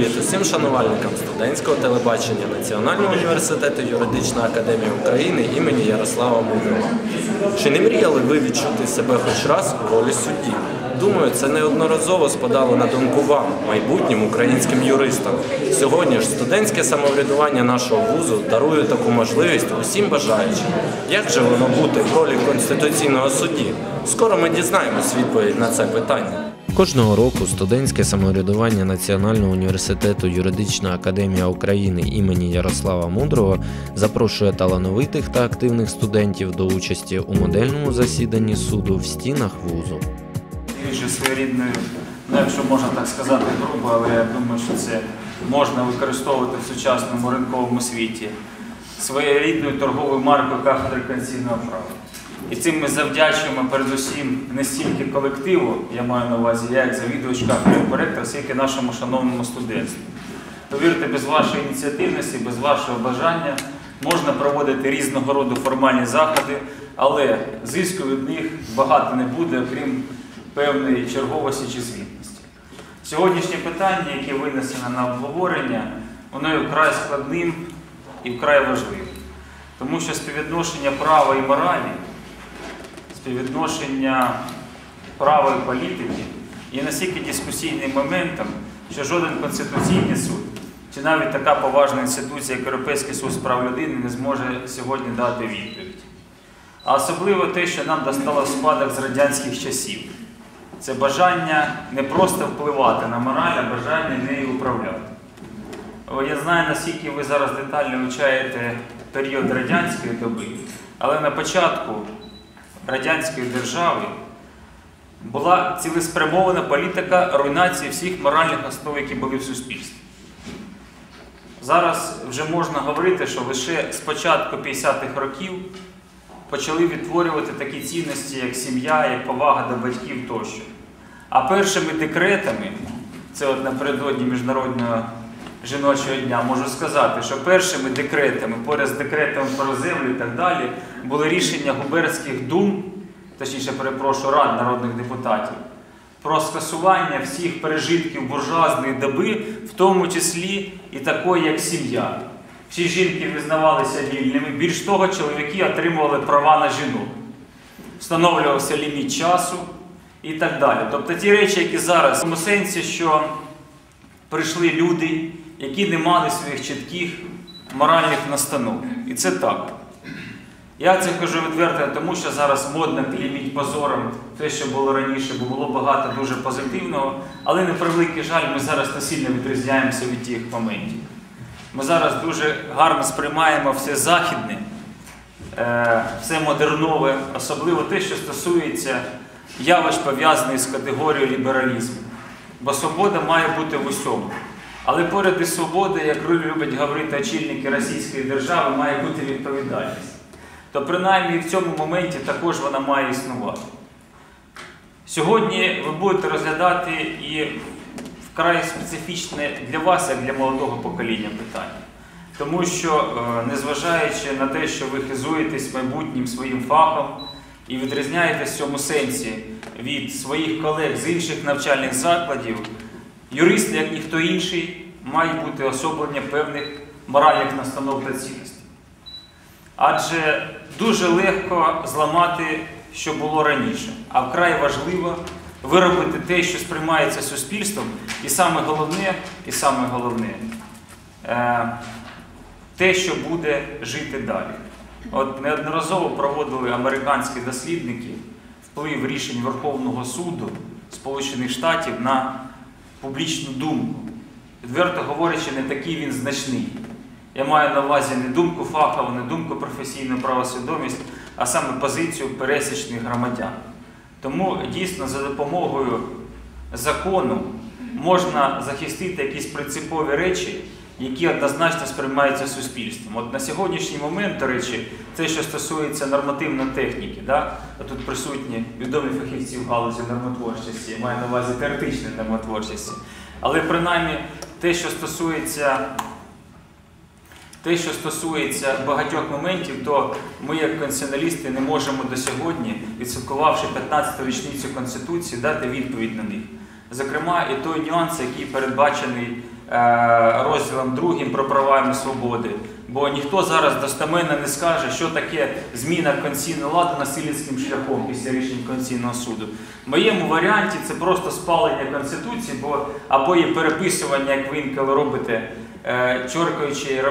Привіт усім шанувальникам студентського телебачення Національного університету Юридичної академії України імені Ярослава Мудрого. Чи не мріяли ви відчути себе хоч раз у ролі судді? Думаю, це неодноразово спадало на думку вам, майбутнім українським юристам. Сьогодні ж студентське самоврядування нашого вузу дарує таку можливість усім бажаючим. Як же воно бути в ролі конституційного судді? Скоро ми дізнаємось відповідь на це питання. Кожного року студентське самоврядування Національного університету Юридична академія України імені Ярослава Мудрого запрошує талановитих та активних студентів до участі у модельному засіданні суду в стінах вузу. більше своєрідною, ну якщо можна так сказати грубо, але я думаю, що це можна використовувати в сучасному ринковому світі, своєрідною торговою маркою кафедри конституційного права. І цим ми завдячуємо передусім не стільки колективу, я маю на увазі, я як завідувач кафедри коректор, скільки нашому шановному студентству. Повірте, без вашої ініціативності, без вашого бажання можна проводити різного роду формальні заходи, але зиску від них багато не буде, окрім певної черговості чи звітності. Сьогоднішнє питання, яке винесено на обговорення, воно є вкрай складним і вкрай важливим. Тому що співвідношення права і моралі, співвідношення права і політики є настільки дискусійним моментом, що жоден конституційний суд чи навіть така поважна інституція, як Європейський суд з прав людини, не зможе сьогодні дати відповідь. А особливо те, що нам достало в спадок з радянських часів. Це бажання не просто впливати на мораль, а бажання нею управляти. Я знаю, наскільки ви зараз детально вивчаєте період радянської доби, але на початку радянської держави була цілеспрямована політика руйнації всіх моральних основ, які були в суспільстві. Зараз вже можна говорити, що лише з початку 50-х років почали відтворювати такі цінності, як сім'я, як повага до батьків тощо. А першими декретами, це от напередодні Міжнародного жіночого дня, можу сказати, що першими декретами, поряд з декретами про землю і так далі, були рішення губернських дум, точніше, перепрошую, рад народних депутатів, про скасування всіх пережитків буржуазної доби, в тому числі і такої, як сім'я. Всі жінки визнавалися вільними, більш того, чоловіки отримували права на жінок. Встановлювався ліміт часу і так далі. Тобто ті речі, які зараз в тому сенсі, що прийшли люди, які не мали своїх чітких моральних настанов. І це так. Я це кажу відверто, тому що зараз модно клейміть позором те, що було раніше, бо було багато дуже позитивного, але на превеликий жаль, ми зараз не сильно відрізняємося від тих моментів. Ми зараз дуже гарно сприймаємо все західне, е, все модернове, особливо те, що стосується явищ, пов'язаних з категорією лібералізму. Бо свобода має бути в усьому. Але поряд із свободою, як люблять говорити очільники Російської держави, має бути відповідальність. То принаймні в цьому моменті також вона має існувати. Сьогодні ви будете розглядати і вкрай специфічне для вас, як для молодого покоління питання. Тому що, е, незважаючи на те, що ви хизуєтесь майбутнім своїм фахом і відрізняєтесь в цьому сенсі від своїх колег з інших навчальних закладів, юристи, як ніхто інший, мають бути особлення певних моральних настанов та цінностей. Адже дуже легко зламати, що було раніше, а вкрай важливо виробити те, що сприймається суспільством, і саме головне, і саме головне е, те, що буде жити далі. От неодноразово проводили американські дослідники вплив рішень Верховного суду Сполучених Штатів на публічну думку. Відверто говорячи, не такий він значний. Я маю на увазі не думку фахову, не думку професійну правосвідомість, а саме позицію пересічних громадян. Тому дійсно за допомогою закону можна захистити якісь принципові речі, які однозначно сприймаються суспільством. От на сьогоднішній момент, до речі, те, що стосується нормативної техніки, да? тут присутні відомі фахівці в галузі нормотворчості, я маю на увазі теоретичної нормотворчості. Але принаймні те, що стосується те, що стосується багатьох моментів, то ми, як конституціоналісти, не можемо до сьогодні, відсвяткувавши 15-ту річницю Конституції, дати відповідь на них. Зокрема, і той нюанс, який передбачений розділом другим про права і свободи. Бо ніхто зараз достеменно не скаже, що таке зміна конституційної влади насильницьким шляхом після рішень Конституційного суду. В моєму варіанті це просто спалення Конституції, бо або є переписування, як ви інколи робите, е, чоркаючи, е,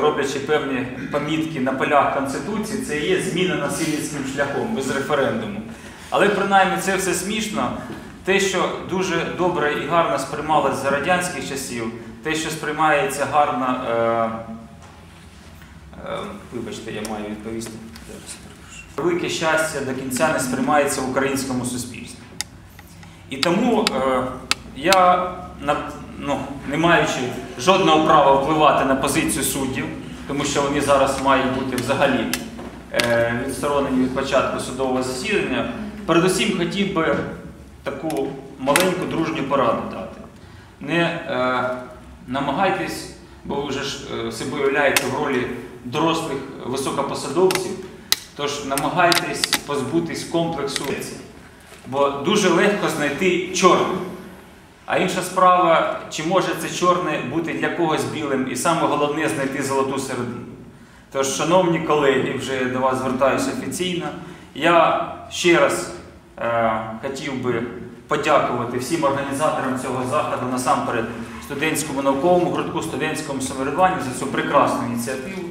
роблячи певні помітки на полях Конституції, це є зміна насильницьким шляхом без референдуму. Але принаймні це все смішно. Те, що дуже добре і гарно сприймалось за радянських часів, те, що сприймається гарно. Е, Е, Вибачте, я маю відповісти. Велике щастя до кінця не сприймається в українському суспільстві. І тому е, я, ну, не маючи жодного права впливати на позицію суддів, тому що вони зараз мають бути взагалі е, відсторонені від початку судового засідання, передусім хотів би таку маленьку дружню пораду дати. Не е, намагайтесь, бо ви вже ж е, себе уявляєте в ролі дорослих високопосадовців, тож намагайтесь позбутись комплексу. Бо дуже легко знайти чорне. А інша справа, чи може це чорне бути для когось білим, і саме головне знайти золоту середину. Тож, шановні колеги, вже до вас звертаюся офіційно. Я ще раз хотів би подякувати всім організаторам цього заходу, насамперед студентському науковому гуртку, студентському самоврядуванню за цю прекрасну ініціативу,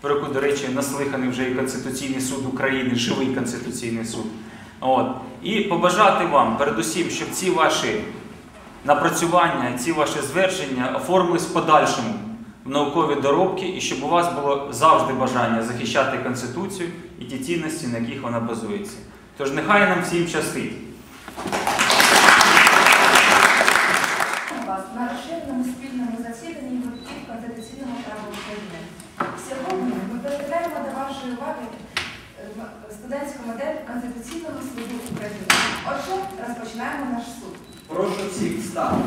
про яку, до речі, наслиханий вже і Конституційний суд України, живий Конституційний суд. От. І побажати вам, передусім, щоб ці ваші напрацювання, ці ваші звердження оформились в подальшому в наукові доробки, і щоб у вас було завжди бажання захищати Конституцію і ті цінності, на яких вона базується. Тож нехай нам всім щастить. вас на розширеному спільному засіданні гуртків Конституційного права України. Сьогодні ми передаємо до вашої уваги е, студентську модель Конституційного суду України. Отже, розпочинаємо наш суд. Прошу всіх встати.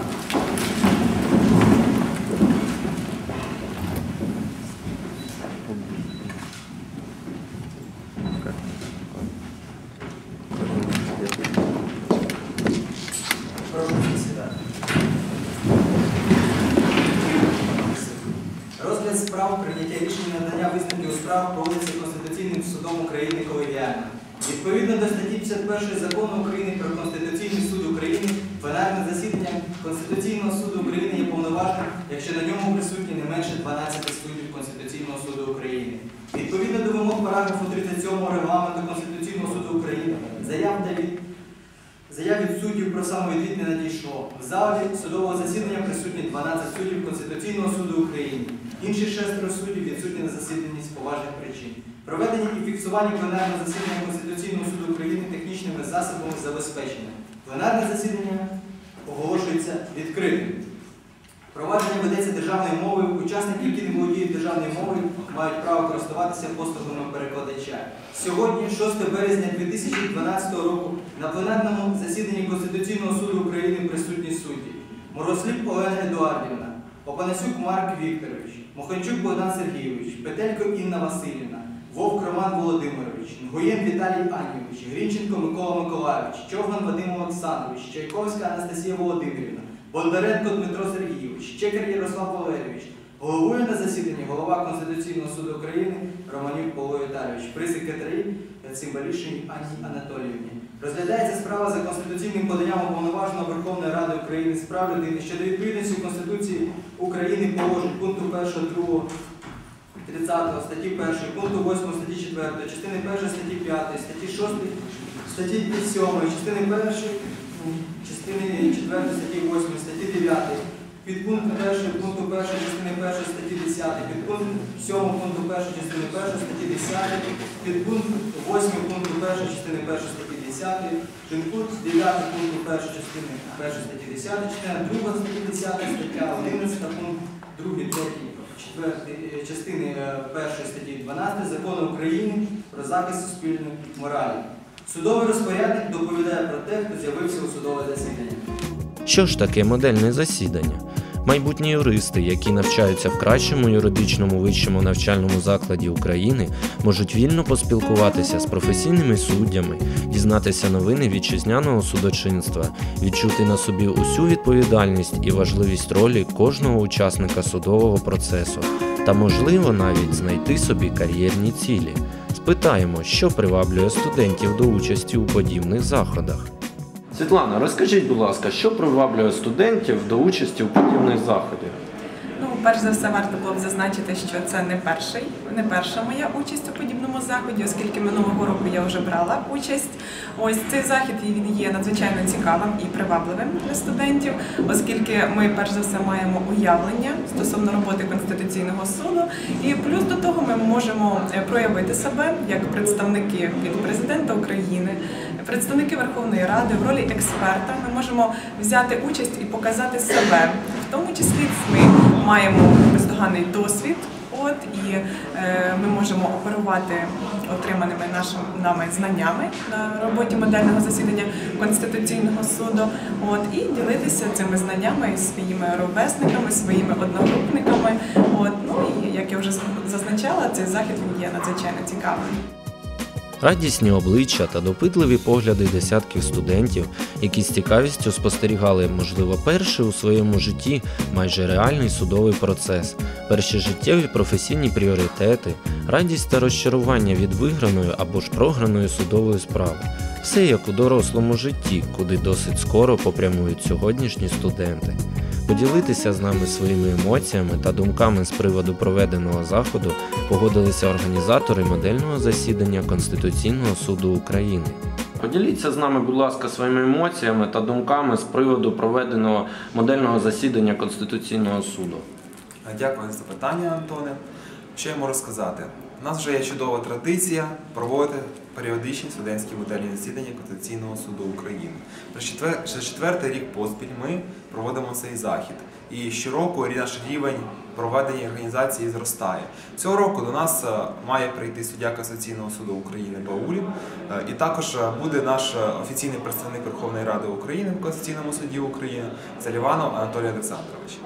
1 закону України про Конституційний суд України, пленарне засідання Конституційного суду України є повноважним, якщо на ньому присутні не менше 12 суддів Конституційного суду України. Відповідно до вимог параграфу 37 регламенту Конституційного суду України, заяв від... Заяв від суддів про самовідвід не надійшло. В залі судового засідання присутні 12 суддів Конституційного суду України. Інші шестеро суддів відсутні на засіданні з поважних причин. Проведення і фіксування пленарного засідання Конституційного суду України технічними засобами забезпечено. Пленарне засідання оголошується відкритим. Провадження ведеться державною мовою. Учасники, які не володіють державною мовою, мають право користуватися послугами перекладача. Сьогодні, 6 березня 2012 року, на пленарному засіданні Конституційного суду України присутні судді Морослів Олена Едуардівна, Опанасюк Марк Вікторович, Моханчук Богдан Сергійович, Петелько Інна Васильівна, Вовк Роман Володимирович, Нгоєн Віталій Анівич, Грінченко Микола Миколайович, Човган Вадим Олександрович, Чайковська Анастасія Володимирівна, Бондаренко Дмитро Сергійович, Чекар Ярослав Валерійович, головує на засіданні голова Конституційного суду України Романюк Павло Віталійович, при секретарі Цимбалішині Анні Анатоліївні. Розглядається справа за конституційним поданням уповноваженого Верховної Ради України з прав людини щодо відповідності Конституції України положень пункту 1, 2, 30 статті 1, пункту 8 статті 4, частини 1 статті 5, статті 6, статті 7, частини 1, частини 4 статті 8, статті 9, підпункт 1 пункту 1 частини 1 статті 10, підпункт 7 пункту 1 частини 1 статті 10, підпункт 8 пункту 1 частини 1 статті 10, підпункт 9 пункту 1 частини 1 статті 10, частина 2 статті 10, стаття 11, пункт 2, 3, 4 частини 1 статті 12 Закону України про захист суспільної моралі. Судовий розпорядник доповідає про те, хто з'явився у судове засідання. Що ж таке модельне засідання? Майбутні юристи, які навчаються в кращому юридичному вищому навчальному закладі України, можуть вільно поспілкуватися з професійними суддями, дізнатися новини вітчизняного судочинства, відчути на собі усю відповідальність і важливість ролі кожного учасника судового процесу та, можливо, навіть знайти собі кар'єрні цілі. Спитаємо, що приваблює студентів до участі у подібних заходах. Світлана, розкажіть, будь ласка, що приваблює студентів до участі у подібних заходах? Перш за все, варто було б зазначити, що це не перший, не перша моя участь у подібному заході, оскільки минулого року я вже брала участь. Ось цей захід він є надзвичайно цікавим і привабливим для студентів, оскільки ми перш за все маємо уявлення стосовно роботи конституційного суду, і плюс до того ми можемо е, проявити себе як представники від президента України, представники Верховної Ради в ролі експерта. Ми можемо взяти участь і показати себе, в тому числі ми маємо бездоганний досвід. От і е, ми можемо оперувати отриманими нашими нами знаннями на роботі модельного засідання конституційного суду. От і ділитися цими знаннями із своїми ровесниками, своїми одногрупниками. От ну і як я вже зазначала, цей захід він є надзвичайно цікавим. Радісні обличчя та допитливі погляди десятків студентів, які з цікавістю спостерігали, можливо, перший у своєму житті майже реальний судовий процес, перші життєві професійні пріоритети, радість та розчарування від виграної або ж програної судової справи. Все як у дорослому житті, куди досить скоро попрямують сьогоднішні студенти. Поділитися з нами своїми емоціями та думками з приводу проведеного заходу погодилися організатори модельного засідання Конституційного суду України. Поділіться з нами, будь ласка, своїми емоціями та думками з приводу проведеного модельного засідання Конституційного суду. Дякую за запитання, Антоне. Що я можу сказати? У нас вже є чудова традиція проводити періодичні студентські модельні засідання Конституційного суду України. Вже четвер... четвертий рік поспіль ми проводимо цей захід. І щороку наш рівень проведення організації зростає. Цього року до нас е, має прийти суддя Конституційного суду України Баулін, Е, і також е, буде наш офіційний представник Верховної Ради України в Конституційному суді України Заліванов Анатолій Олександрович.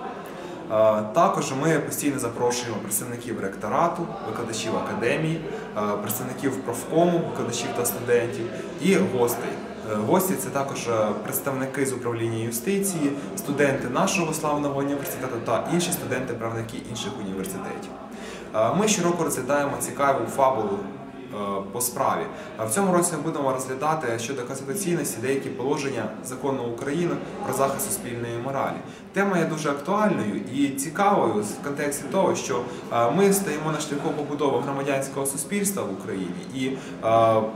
Також ми постійно запрошуємо представників ректорату, викладачів академії, представників профкому, викладачів та студентів і гостей. Е, Гості це також е, представники з управління юстиції, студенти нашого славного університету та інші студенти-правники інших університетів. Ми щороку розглядаємо цікаву фабулу по справі. В цьому році ми будемо розглядати щодо конституційності деякі положення закону України про захист суспільної моралі. Тема є дуже актуальною і цікавою в контексті того, що е, ми стоїмо на шляху побудови громадянського суспільства в Україні, і е,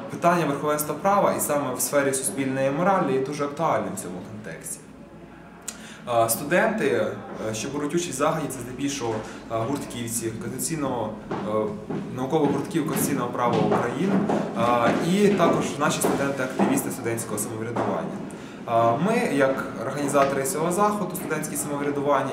питання верховенства права, і саме в сфері суспільної моралі, є дуже актуальним в цьому контексті. Студенти, е, що беруть участь в заході, це здебільшого е, гуртківці конституційного е, наукових гуртків конституційного права України і також наші студенти-активісти студентського самоврядування. Ми, як організатори цього заходу, студентське самоврядування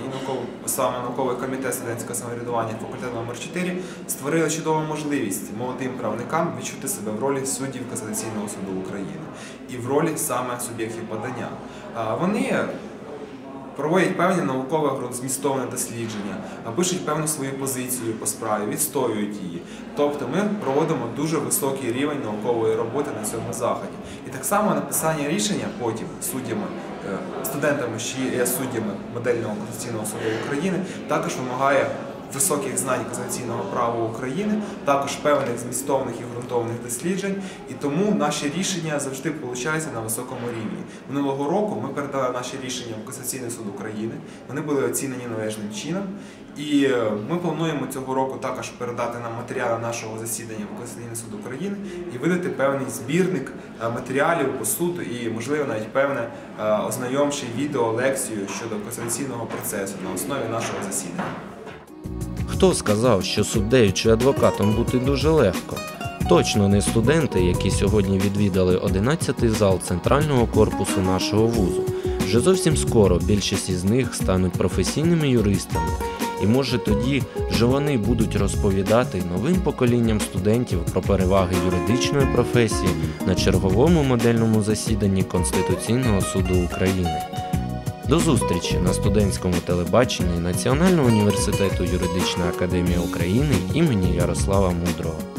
і саме науковий комітет студентського самоврядування факультету номер 4 створили чудову можливість молодим правникам відчути себе в ролі суддів Конституційного суду України і в ролі саме суб'єктів подання. Вони проводять певні наукове змістовне дослідження, пишуть певну свою позицію по справі, відстоюють її. Тобто ми проводимо дуже високий рівень наукової роботи на цьому заході. І так само написання рішення потім суддями, е, студентами, що є суддями модельного конституційного суду України, також вимагає високих знань конституційного права України, також певних змістовних і ґрунтовних досліджень, і тому наші рішення завжди получаються на високому рівні. Минулого року ми передали наші рішення в Конституційний суд України. Вони були оцінені належним чином. І е, ми плануємо цього року також передати нам матеріали нашого засідання в Конституційний суд України і видати певний збірник е, матеріалів по суду і, можливо, навіть певне е, ознайомче відео лекцію щодо конституційного процесу на основі нашого засідання. Хто сказав, що суддею чи адвокатом бути дуже легко? Точно не студенти, які сьогодні відвідали 11-й зал центрального корпусу нашого вузу. Вже зовсім скоро більшість із них стануть професійними юристами, і може тоді вже вони будуть розповідати новим поколінням студентів про переваги юридичної професії на черговому модельному засіданні Конституційного суду України. До зустрічі на студентському телебаченні Національного університету Юридична академія України імені Ярослава Мудрого.